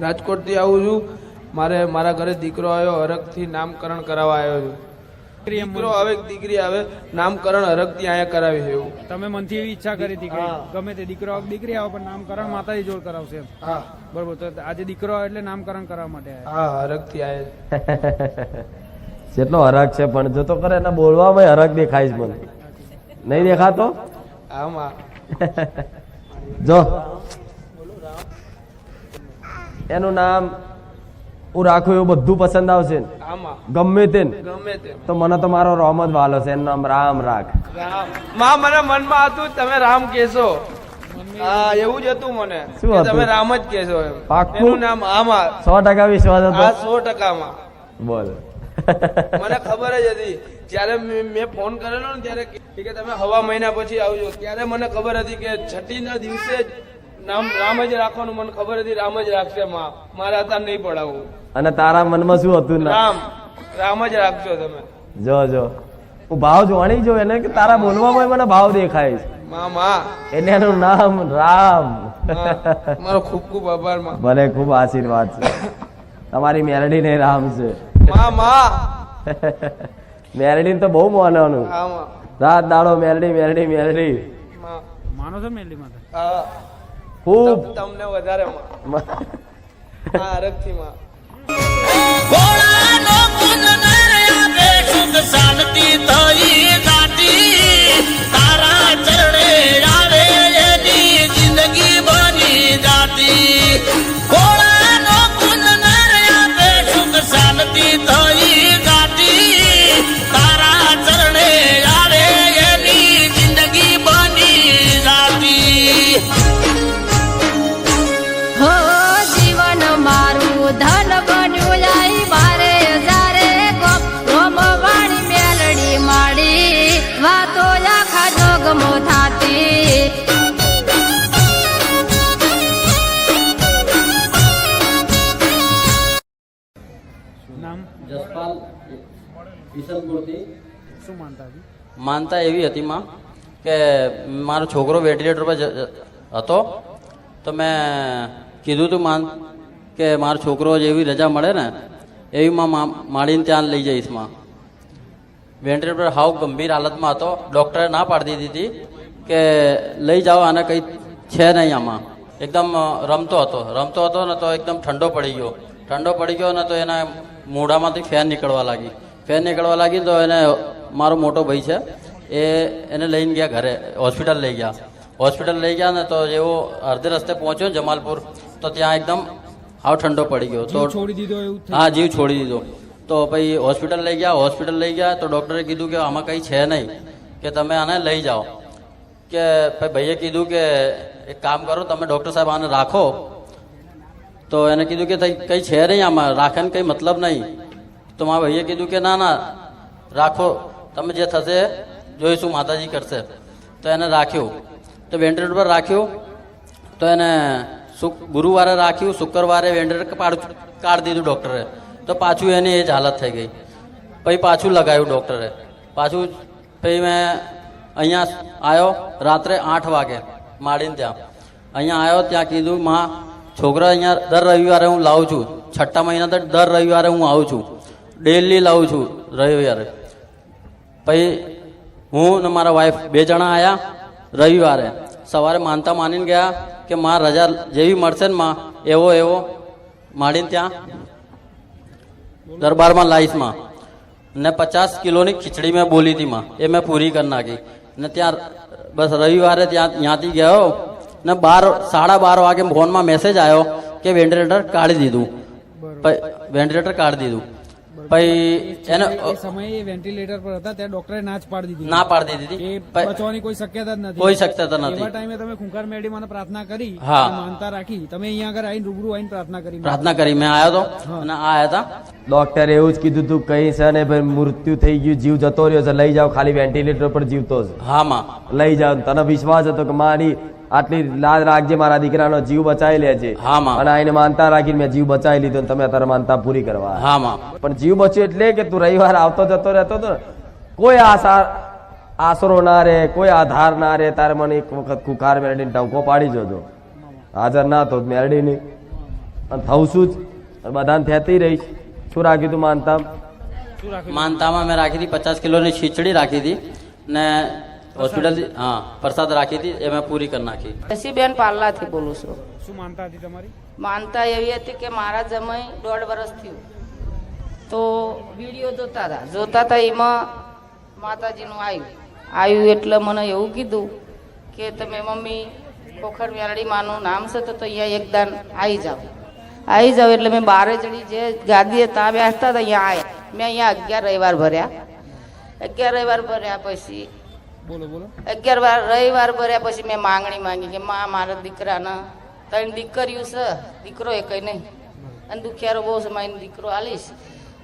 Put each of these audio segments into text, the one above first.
રાજકોટથી આવું છું. મારે મારા ઘરે દીકરો આવ્યો હરખથી નામકરણ કરાવવા આવ્યો છું. દીકરો આવે દીકરી આવે નામકરણ હરખથી અહીંયા કરાવી છે એવું. તમે મનથી એવી ઈચ્છા કરી હતી કે હા. ગમે તે દીકરો આવે દીકરી આવે પણ નામકરણ માતાજી જોડ કરાવશે હા. બરોબર તો આજે દીકરો આવે એટલે નામકરણ કરાવવા માટે હા હરખથી આવે. જેટલો હરક છે પણ જો તો કરે એના બોલવામાં હરક દેખાય છે મને. નહીં દેખાતો? આમાં. જો. એનું નામ હું રાખું એવું બધું પસંદ આવશે. ગમે તે ગમે તે તો મને તો મારો રોમ જ વાલો છે. એનું નામ રામ રાખ. માં મને મનમાં હતું તમે રામ કેશો હા એવું જ હતું મને. શું તમે રામ જ કેશો પાક્કું? નામ આમાં સો ટકા વિશ્વાસ હતો? સો ટકામાં. બોલ. મને ખબર જ હતી. જ્યારે મેં ફોન કરેલો ને ત્યારે કે કે તમે હવા મહિના પછી આવજો. ત્યારે મને ખબર હતી કે છઠ્ઠીના દિવસે જ નામ રામ જ રાખવાનું મને ખબર હતી રામ જ રાખશે માં. મારે અત્યારે નહીં પડાવું અને તારા મનમાં શું હતું રામ રામ જ રાખજો તમે. જો જો. હું ભાવ જોવાની જો એને કે તારા બોલવામાં મને ભાવ દેખાય છે. માં માં. એનું નામ રામ. મારો ખૂબ ખૂબ આભારમાં. ભલે ખૂબ આશીર્વાદ છે. તમારી મેલડી ને રામ છે. માં માં. મેલડી તો બહુ માનવાનું. રાત દાડો મેલડી મેલડી મેલડી માનો છો ખૂબ. તમને વધારે માં હા માં ભોળાનો પુન નર્યા બે શાંતિ થઈ જાતી. માનતા એવી હતી માં કે મારો છોકરો વેન્ટિલેટર પર હતો. તો મેં કીધું તું માન કે મારો છોકરો જેવી રજા મળે ને, એવી માં મા- માડીને ત્યાં લઈ જઈશમાં. વેન્ટિલેટર પર હાવ ગંભીર હાલતમાં હતો. ડૉક્ટરે ના પાડી દીધી હતી કે લઈ જાઓ, આને કંઈ છે નહીં આમાં. એકદમ રમતો હતો. રમતો હતો ને તો એકદમ ઠંડો પડી ગયો. ઠંડો પડી ગયો ને તો એના મોઢામાંથી ફેન નીકળવા લાગી. ફેન નીકળવા લાગી તો એને મારો મોટો ભાઈ છે એ એને લઈને ગયા ઘરે હોસ્પિટલ લઈ ગયા. હોસ્પિટલ લઈ ગયા ને તો જેવો અડધે રસ્તે પહોંચ્યો ને જમાલપુર તો ત્યાં એકદમ હાવ ઠંડો પડી ગયો. તો છોડી દીધો હા જીવ છોડી દીધો. તો પછી હોસ્પિટલ લઈ ગયા હોસ્પિટલ લઈ ગયા તો ડૉક્ટરે કીધું કે આમાં કંઈ છે નહીં કે તમે આને લઈ જાઓ. કે ભાઈ ભાઈએ કીધું કે એક કામ કરો તમે ડૉક્ટર સાહેબ આને રાખો. તો એને કીધું કે કંઈ છે નહીં આમાં રાખે કંઈ મતલબ નહીં. તો મારા ભાઈએ કીધું કે ના ના રાખો. તમે જે થશે જોઈશું, માતાજી કરશે. તો એને રાખ્યું. તો વેન્ટિલેટર પર રાખ્યું. તો એને શુક, ગુરુવારે રાખ્યું, શુક્રવારે વેન્ટિલેટર કાઢી દીધું ડૉક્ટરે. તો પાછું એની એ જ હાલત થઈ ગઈ. પછી પાછું લગાવ્યું ડૉક્ટરે. પાછું પછી મેં અહીંયા આવ્યો રાત્રે આઠ વાગે માડીને ત્યાં. અહીંયા આવ્યો ત્યાં કીધું, માં, છોકરા અહીંયા દર રવિવારે હું લાવું છું. છઠ્ઠા મહિના દર રવિવારે હું આવું છું. ડેલી લાવું છું રવિવારે. પછી હું ને મારા વાઈફ બે જણા આવ્યા રવિવારે. સવારે માનતા માનીને ગયા કે માં રજા જેવી મળશે ને માં એવો એવો. માડીને ત્યાં દરબારમાં લાઈસમાં ને પચાસ કિલોની ખીચડી મેં બોલી હતી માં એ મેં પૂરી કરી નાખી. ને ત્યાં બસ રવિવારે ત્યાં ત્યાંથી ગયો ને બાર સાડા બાર વાગે ફોનમાં મેસેજ આવ્યો કે વેન્ટિલેટર કાઢી દીધું. વેન્ટિલેટર કાઢી દીધું. પછી એને સમયે વેન્ટિલેટર પર હતા ત્યાં ડોક્ટરે ના જ પાડી દીધી. ના પાડી દીધી એ બચવાની કોઈ શક્યતા જ નથી. કોઈ શક્યતા નથી. એવા ટાઈમે તમે ખુંખાર મેડી મને પ્રાર્થના કરી હા. માનતા રાખી. તમે અહીંયા આગળ આવીને રૂબરૂ આવીને પ્રાર્થના કરી. પ્રાર્થના કરી. મેં આવ્યો હતો અને આ આવ્યા હતા ડોક્ટરે એવું જ કીધું તું કઈ છે ને ભાઈ મૃત્યુ થઈ ગયું જીવ જતો રહ્યો છે લઈ જાઓ ખાલી વેન્ટિલેટર પર જીવતો છે. હા માં. લઈ જાઓ તને વિશ્વાસ હતો કે મારી આટલી લાજ રાખજે મારા દીકરાનો જીવ બચાવી લેજે. હા, અને આઈને માનતા રાખીને મેં જીવ બચાવી લીધો તમે અત્યારે માનતા પૂરી કરવા. પણ જીવ બચ્યો એટલે કે તું રવિવાર આવતો જતો રહેતો હતો કોઈ આશા આશરો ના રે કોઈ આધાર ના રે તારે મને એક વખત કુકાર મેરડીને ટંકો પાડી જોજો. હાજર ના તો મેરડી નહીં અને થવું શું જ બધાને થતી રહીશ. શું રાખ્યું તું માનતા માનતામાં મેં રાખી હતી પચાસ કિલોની ખીચડી રાખી હતી. ને હોસ્પિટલ હા પ્રસાદ રાખી હતી એ મેં પૂરી કરી નાખી. બેન પાલ્લાથી બોલું છું. શું માનતા હતી તમારી? માનતા એવી હતી કે મારા જમાઈ દોઢ વર્ષ થયું. તો વીડિયો જોતા હતા. જોતા હતા એમાં માતાજીનું આવ્યું આવ્યું એટલે મને એવું કીધું કે તમે મમ્મી ખોખર મેરડી માનું નામ છે તો તો અહીંયા એકદાન આવી જાઓ. આવી જાઓ એટલે મેં બારે જણી જે ગાદીએ ત્યાં બેસતા હતા અહીંયા આવ્યા મેં અહીંયા અગિયાર રવિવાર ભર્યા. અગિયાર રવિવાર ભર્યા પછી બોલો બોલો. અગિયાર વાર રવિવાર ભર્યા પછી મેં માંગણી માંગી કે માં મારા દીકરાના ત્રણ દીકરીયું છે દીકરો એ કઈ નહીં. અને દુખિયારો બહુ છે મારી દીકરો આલીશ.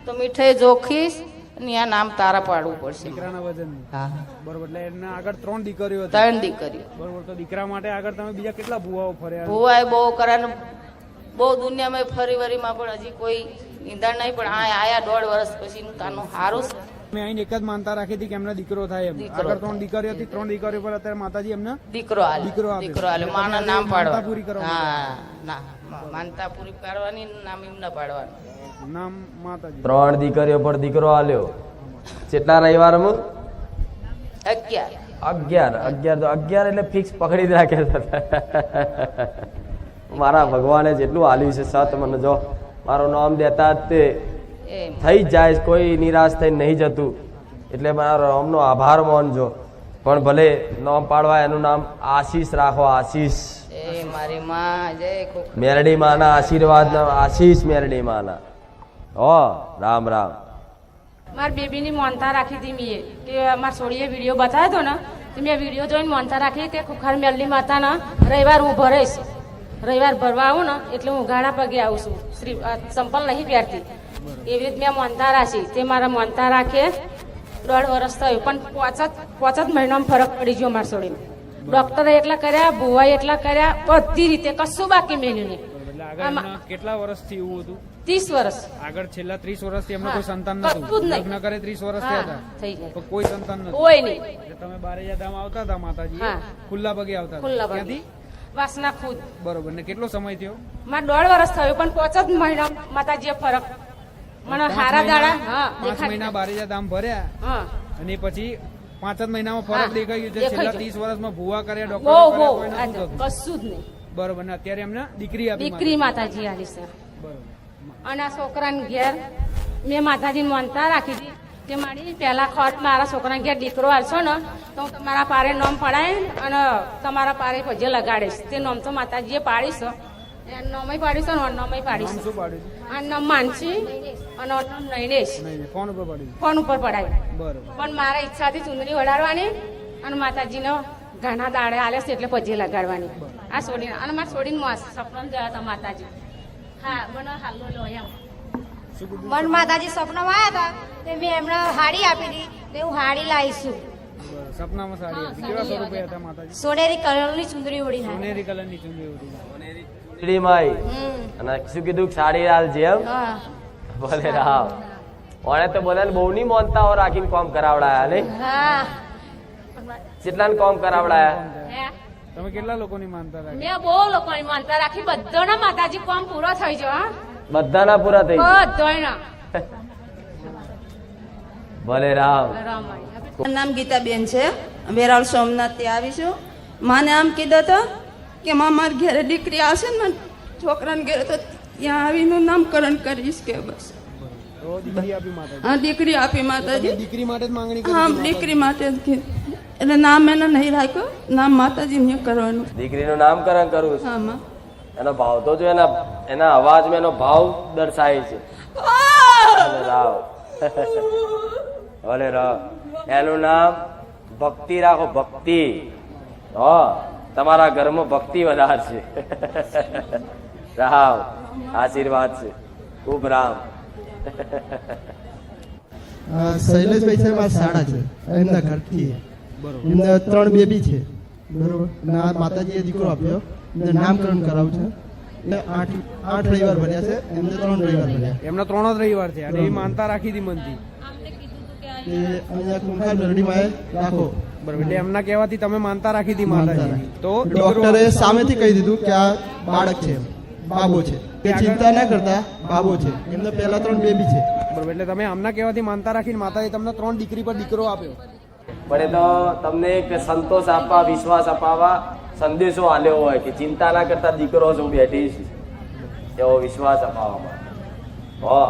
તો મીઠાઈ જોખીશ અને આ નામ તારા પાડવું પડશે. દીકરાના વજન હા બરોબર એટલે એના આગળ ત્રણ દીકરીઓ ત્રણ દીકરીઓ. બરોબર તો દીકરા માટે આગળ તમે બીજા કેટલા ભુવાઓ ફર્યા? ભુવાએ બહુ કરાને બહુ દુનિયામાં ફરી વરીમાં પણ હજી કોઈ નિંદણ નહીં પણ આ આયા દોઢ વર્ષ પછી તાનું સારું છે. મેં અહીં એક જ માનતા રાખી હતી કે એમને દીકરો થાય એમ. આગળ ત્રણ દીકરીઓ હતી ત્રણ દીકરીઓ પર અત્યારે માતાજી એમને દીકરો આલે. દીકરો આપે. દીકરો આલે. માના નામ પાડવા પૂરી કરવા હા ના માનતા પૂરી પાડવાની નામ એમને પાડવાનું. નામ માતાજી. ત્રણ દીકરીઓ પર દીકરો આલ્યો. કેટલા રવિવારમાં અગિયાર. અગિયાર. અગિયાર તો અગિયાર એટલે ફિક્સ પકડી જ રાખ્યા મારા ભગવાને જેટલું આલ્યું છે સત મને જો. મારું નામ દેતા જ તે. થઈ જ જાય કોઈ નિરાશ થઈને નહીં જતું. એટલે મારા રામનો આભાર માનજો પણ ભલે નામ પાડવા એનું નામ આશીષ રાખો આશીષ. એ મારી માં જય ખોખ મેરડી માના આશીર્વાદ આશીષ મેરડી માના. હો રામ રામ. મારા બેબીની મોનતા રાખી હતી મેં. કે મારા સોળીએ વીડિયો બતાવ્યો હતો ને તો મેં વીડિયો જોઈને મોનતા રાખી કે ખુખાર મેલની માતાના રવિવાર હું ભરીશ. રવિવાર ભરવા આવું ને એટલે હું ગાડા પગે આવું છું. શ્રી સંપલ નહીં પહેરતી. એવી રીતે મેં મોનતા રાખી. તે મારા મોનતા રાખે દોઢ વર્ષ થયું. પણ પોચત જ પોચ જ મહિનામાં ફરક પડી ગયો મારા સોડીમાં ડોક્ટરે એટલા કર્યા ભુવાએ એટલા કર્યા બધી રીતે કશું બાકી મેન્યુ નહીં. કેટલા વર્ષથી એવું હતું? ત્રીસ વર્ષ આગળ છેલ્લા ત્રીસ વર્ષથી એમને કોઈ સંતાન જ નતું નહીં. લગ્ન કરે ત્રીસ વર્ષ હા, થયા થઈ હતા પણ કોઈ સંતાન નતું કોઈ નહીં. તમે બારેજા ધામ આવતા હતા માતાજી ખુલ્લા પગે આવતા ખુલ્લા પગે. વાસના ખુદ. બરોબર. ને કેટલો સમય થયો? મારે દોઢ વર્ષ થયું પણ પોચ જ મહિના માતાજીએ ફરક મને હારા દાડા હા પાંચ મહિના બારેજા ધામ ભર્યા. હા. અને પછી પાંચ જ મહિનામાં ફરક દેખાઈ ગયું છે. છેલ્લા ત્રીસ વર્ષમાં ભૂવા કર્યા ડોક્ટર. કશું જ નહીં. બરોબર ને અત્યારે એમને દીકરી દીકરી માતાજી આવી છે. બરોબર. અને આ છોકરાને ઘેર મેં માતાજી માનતા રાખી હતી. તે મારી પહેલા ખોટ મારા છોકરાને ઘેર દીકરો આવશો ને તો હું તમારા પારે નોમ પડાય અને તમારા પારે પજે લગાડીશ. તે નોમ તો માતાજીએ પાડીશ નોમય પાડીશ અને નોમય પાડીશું નામ શું પાડ્યું આ નામ માનસી અને નૈનેશ. નહીં, ફોન ઉપર પાડ્યું ફોન ઉપર પડાય. બરોબર. પણ મારા ઈચ્છાથી ચૂંદડી વડાડવાની અને માતાજીનો ઘણા દાડે આલે છે એટલે પછી લગાડવાની. આ છોડીને અને મારા છોડીને મોસ સપન ગયા હતા માતાજી. હા મને હાલો લો એમ. મન માતાજી સપનામાં આવ્યા હતા તે મેં એમને હાડી આપી હતી તે હું હાડી લાવીશું. સપનામાં સાડી કેવા સ્વરૂપે હતા માતાજી? સોનેરી કલરની ચુંદડી ઓડી સોનેરી કલરની ચુંદડી હતી ચૂંટણી માઈ અને શું કીધું સાડી લાલ જેમ ભલે હા. રામ. ઓણે તો બોલે બહુ ની મોનતાઓ રાખીને કોમ કરાવડાયા ને હા. કેટલાને કોમ કરાવડાયા. તમે કેટલા લોકોની માનતા રાખી? મેં બહુ લોકોની માનતા રાખી. બધાના માતાજી કોમ પૂરો થઈ જો બધાના પૂરા થઈ બધાના. ભલે રામ. નામ ગીતાબેન છે. વેરાવળ સોમનાથથી આવીશું. માને આમ કીધું હતું કે માં મારી ઘરે દીકરી આવશે ને મને છોકરાને ઘરે તો ત્યાં આવીને નામકરણ કરીશ કે બસ. તો દીકરી આપી માતાજી? હા દીકરી આપી માતાજી. દીકરી માટે માંગણી હા દીકરી માટે એટલે નામ એને નહીં રાખ્યું નામ માતાજીને કરવાનું. દીકરીનું નામકરણ કરવું છે? હા માં. એનો ભાવ તો જો એના એના અવાજમાં એનો ભાવ દર્શાય છે. ભલે એનું નામ ભક્તિ રાખો ભક્તિ. હો. તમારા ઘરમાં ભક્તિ વધારશે રામ આશીર્વાદ છે. ખૂબ રામ. શૈલેષભાઈ સાહેબ આ શાળા છે. એમના ઘરથી. એમને ત્રણ બેબી છે. બરોબર? આ માતાજીએ દીકરો આપ્યો. એમને નામકરણ કરાવું છે. એટલે આઠ આઠ રવિવાર ભર્યા છે. એમને ત્રણ રવિવાર ભર્યા એમના ત્રણ જ રવિવાર છે. અને એ માનતા રાખી હતી મનથી. અહીંયા કુંભાર મેરડીમાં એ રાખો. બરોબર. એટલે એમના કહેવાથી તમે માનતા રાખી હતી માતાજી તો ડોક્ટરે સામેથી કહી દીધું કે આ બાળક છે બાબો છે. કે ચિંતા ના કરતા બાબો છે. એમને પહેલા ત્રણ બેબી છે. બરોબર. એટલે તમે આમના કહેવાથી માનતા રાખીને માતાજી તમને ત્રણ દીકરી પર દીકરો આપ્યો. પણ એ તો તમને એક સંતોષ આપવા વિશ્વાસ અપાવવા સંદેશો આલ્યો હોય કે ચિંતા ના કરતા દીકરો છું બેઠી છું. એવો વિશ્વાસ અપાવવા માટે. હો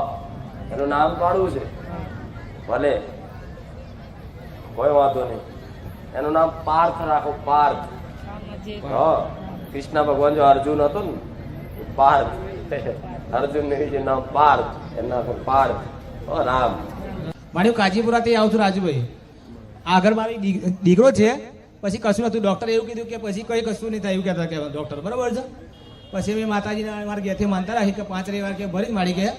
એનું નામ પાડવું છે. ભલે. કોઈ વાંધો નહીં. એનું નામ પાર્થ રાખો પાર્થ. હા કૃષ્ણ ભગવાન જો અર્જુન હતો ને પાર્થ. અર્જુન જે નામ પાર્થ એના નામ પાર્થ. ઓ રામ. મારી કાજીપુરાથી આવું છું રાજુભાઈ. આગળ મારી દીકરો છે પછી કશું નતું ડોક્ટર એવું કીધું કે પછી કઈ કશું નહીં થયું કહેતા કે ડૉક્ટર બરાબર છે? પછી મેં માતાજીને મારા ઘેરથી માનતા રાખી કે પાંચ રવિવાર કે ભરી મારી ગયા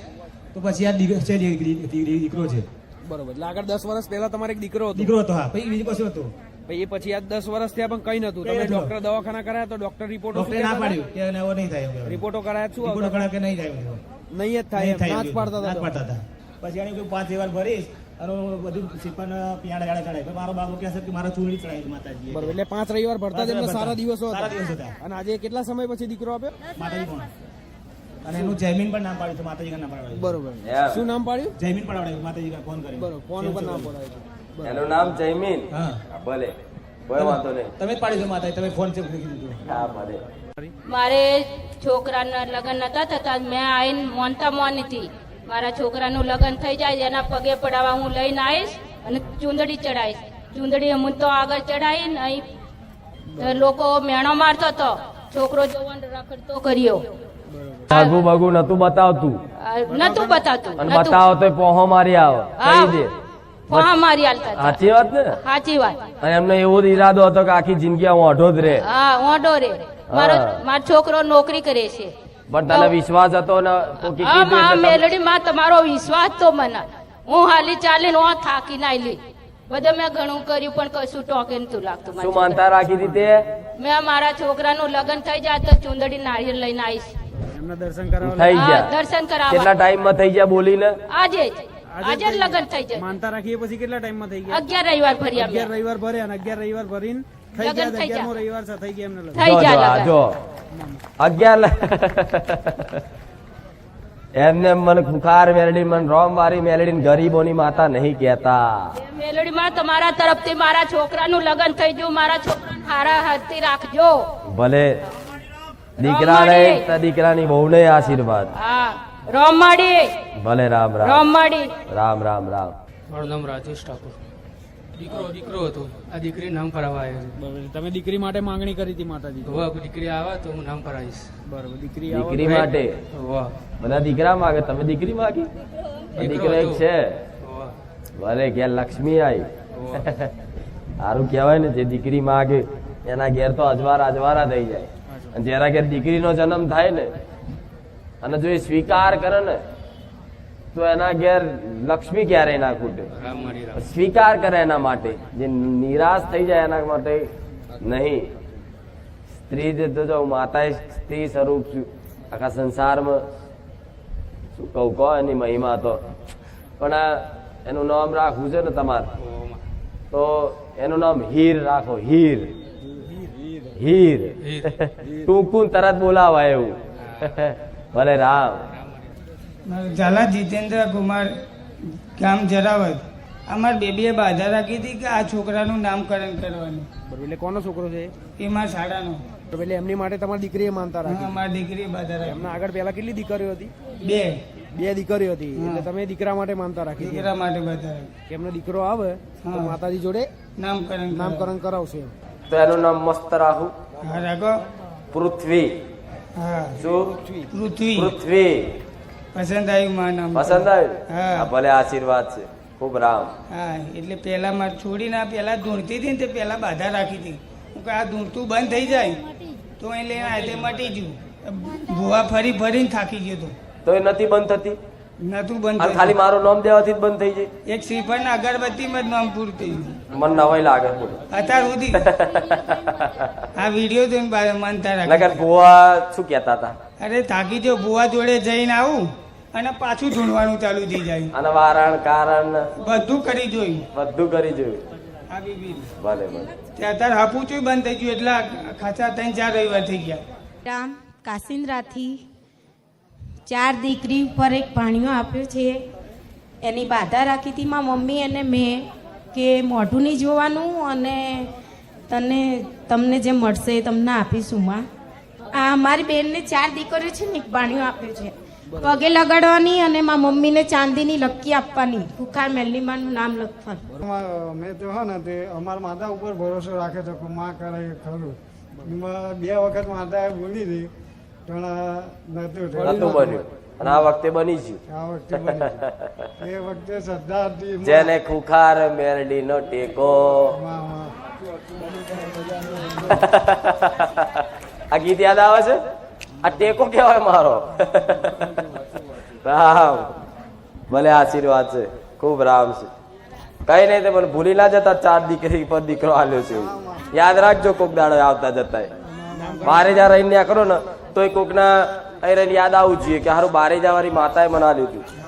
તો પછી આ દીકરો છે દીકરી છે. બરોબર. એટલે આગળ દસ વર્ષ પહેલા તમારે એક દીકરો હતો. દીકરો હતો હા. પછી બીજું કશું હતું એ પછી આ દસ વર્ષ થયા પણ કઈ નતું તમે ડોક્ટર દવાખાના કરાયા તો ડોક્ટર રિપોર્ટો ના પાડ્યું કે એવો નહીં થાય રિપોર્ટો કરાયા રિપોર્ટો? કે નહીં થાય નહીં જ થાય ના જ પાડતા હતા પછી એને કોઈ પાંચ રવિવાર ભરીશ અને બધું સિપન પિયાડા જાડા ચડાય. મારો બાબુ કહે છે કે મારા ચૂંટણી ચડાવી માતાજી બરોબર એટલે પાંચ રવિવાર ભરતા જ એમને સારા દિવસો સારા હતા દિવસો હતા. અને આજે કેટલા સમય પછી દીકરો આપ્યો? માતાજી અને એનું જયમીન પણ નામ પાડ્યું છે માતાજી નામ પાડવાયું બરોબર. શું નામ પાડ્યું? જયમીન પણ માતાજી ફોન કર્યો? બરોબર ફોન ઉપર નામ પડાવ્યું છે. એનું નામ જયમીન. હા. ભલે. કોઈ વાંધો નહીં. તમે જ પાડ્યું છે માતાજી તમે ફોન છે હા ભલે. મારે છોકરાના લગ્ન નતા થતા મેં આવીને મોનતા હતી. મારા છોકરાનું લગ્ન થઈ જાય એના પગે પડાવવા હું લઈને આવીશ અને ચૂંદડી ચડાવીશ. ચૂંદડી હું તો આગળ ચડાવીને અહીં લોકો મેણો મારતો હતો. છોકરો જોવાનો રખડતો કર્યો. ભાગુ ભાગુ નતું બતાવતું. નતું બતાવતું અને. બતાવો તો પોહો મારી આવો. કહી દે. હા મારી હાલતા સાચી વાત ને? સાચી વાત. અને એમને એવો ઈરાદો હતો કે આખી જિંદગી હું અઢો જ રે હા ઓઢો રે મારો મારો છોકરો નોકરી કરે છે. પણ તને વિશ્વાસ હતો ને? મેલડી માં તમારો વિશ્વાસ તો મને. હું હાલી ચાલીને હું થાકી ના આયલી બધે મેં ઘણું કર્યું પણ કશું ટોકે નતું લાગતું શું માનતા રાખી દીધી મેં મારા છોકરાનું લગ્ન થઈ જાય તો ચુંદડી નાળિયેર લઈને આવીશ. દર્શન કરાવ થઈ ગયા. દર્શન કેટલા ટાઈમમાં થઈ ગયા બોલીને? આજે જ. આજે જ લગ્ન થઈ જાય. માનતા રાખીએ પછી કેટલા ટાઈમમાં થઈ ગયા? અગિયાર રવિવાર ફરી અગિયાર રવિવાર ભરે અને અગિયાર રવિવાર ભરીને થઈ ગયા અગિયારમો રવિવાર છે, થઈ ગયા એમને લગ્ન. થઈ જો, અગિયાર એમને મને ખુખાર મેલડી મને રોમ વાળી મેલડી ગરીબોની માતા નહીં કહેતા. મેલડી માં તમારા તરફથી મારા છોકરાનું લગ્ન થઈ ગયું. મારા છોકરાને હારા હાથથી રાખજો. ભલે દીકરાને દીકરાની બહુને આશીર્વાદ. હા. રોમાડી. ભલે રામ રામ. રોમાડી. રામ રામ રામ. મારું નામ રાજેશ ઠાકોર. દીકરો દીકરો હતો. આ દીકરી નામ કરાવવા આવ્યો તમે દીકરી માટે માંગણી કરી હતી માતાજી હવે દીકરી આવે તો હું નામ કરાવીશ બરોબર. દીકરી આવો દીકરી માટે? વાહ બધા દીકરા માગે? તમે દીકરી માગી? દીકરો એક છે. ભલે ઘેર લક્ષ્મી આવી સારું કહેવાય ને જે દીકરી માગે એના ઘેર તો અજવારા અજવારા થઈ જાય. અને જેના ઘેર દીકરીનો જન્મ થાય ને અને જો એ સ્વીકાર કરે ને તો એના ઘેર લક્ષ્મી ક્યારેય ના ખૂટે? સ્વીકાર કરે એના માટે. જે નિરાશ થઈ જાય એના માટે નહીં. સ્ત્રી જે તો જો માતા સ્ત્રી સ્વરૂપ છું આખા સંસારમાં શું કહું કહો એની મહિમા તો. પણ આ એનું નામ રાખવું છે ને તમારે. તો એનું નામ હીર રાખો હીર. હીર. ટૂંકું તરત બોલાવાય એવું. ભલે રામ. ઝાલા જીતેન્દ્ર કુમાર ગામ જરાવત. અમાર બેબીએ બાધા રાખી હતી કે આ છોકરાનું નામકરણ કરવાનું. બરોબર એટલે કોનો છોકરો છે એ? મારા શાળાનો. એટલે એમની માટે તમારી દીકરીએ માનતા રાખી. અમારી દીકરી બાધા રાખી. એમના આગળ પહેલા કેટલી દીકરીઓ હતી? બે. બે દીકરીઓ હતી એટલે તમે દીકરા માટે માનતા રાખી. દીકરા માટે બાધા રાખી. કે એમનો દીકરો આવે તો માતાજી જોડે નામકરણ નામકરણ કરાવશે. તો એનું નામ મસ્ત રાખું રાખો પૃથ્વી. શું? પૃથ્વી. પૃથ્વી. પસંદ આવ્યું માં નામ. પસંદ આવ્યું ભલે આશીર્વાદ છે. ખૂબ રામ. હા એટલે પહેલા મારે છોડીને પહેલા ધૂણતી હતી ને તે પહેલા બાધા રાખી હતી. હું કે આ ધૂણતું બંધ થઈ જાય તો એ લઈને આ તે મટી ગયું. ભૂવા ફરી ફરીને થાકી ગયો તો તો એ નથી બંધ થતી? નતું બંધ અને ખાલી મારું નામ દેવાથી જ બંધ થઈ જાય એક શ્રીફળ ને અગરબત્તીમાં જ નામ પૂરું થયું મન નવાઈ લાગે અત્યાર સુધી. આ વીડિયો જોઈને બા- માનતા રાખે. નકર ભુવા શું કહેતા હતા? અરે થાકી જો ભુવા જોડે જઈને આવું અને પાછું ધૂણવાનું ચાલુ થઈ જાય. અને વારણ કારણ બધું કરી જોયું. બધું કરી જોયું. આ બીબી. ભલે ભલે. તે અત્યારે હાપુચું બંધ થઈ ગયું એટલા ખાચા ખાસા ત્રણ ચાર રવિવાર થઈ ગયા. રામ કાસિન્દ્રાથી ચાર દીકરી ઉપર એક ભાણિયો આપ્યો છે. એની બાધા રાખી હતી મા મમ્મી અને મેં કે મોઢું નહીં જોવાનું અને તને, તમને જે મળશે એ તમને આપીશું માં. આ મારી બેનને ચાર દીકરીઓ છે ને, એક ભાણિયો આપ્યો છે. પગે લગાડવાની અને મા મમ્મીને ચાંદીની લક્કી આપવાની. ભૂખાર મેલ્લીમાનું નામ લખવાનું. મેં તો હા ને, તે અમારા માતા ઉપર ભરોસો રાખે કે માં કરે ખરું. બે વખત માતાએ બોલી હતી પણ નતું બન્યું. અને આ વખતે બની ગયું. જેને ખુખાર મેરડી નો ટેકો. આ ગીત યાદ આવે છે? આ ટેકો કેવાય મારો. રામ. ભલે આશીર્વાદ છે. ખૂબ રામ છે. કઈ નહીં તે મને ભૂલી ના જતા ચાર દીકરી પર દીકરો આલ્યો છે. યાદ રાખજો કોક દાડો આવતા જતા મારે જ્યાં રહીને કરો ને તોય કોકના અહીં યાદ આવવું જોઈએ કે હારું બારે જવાની માતાએ મનાવી દીધું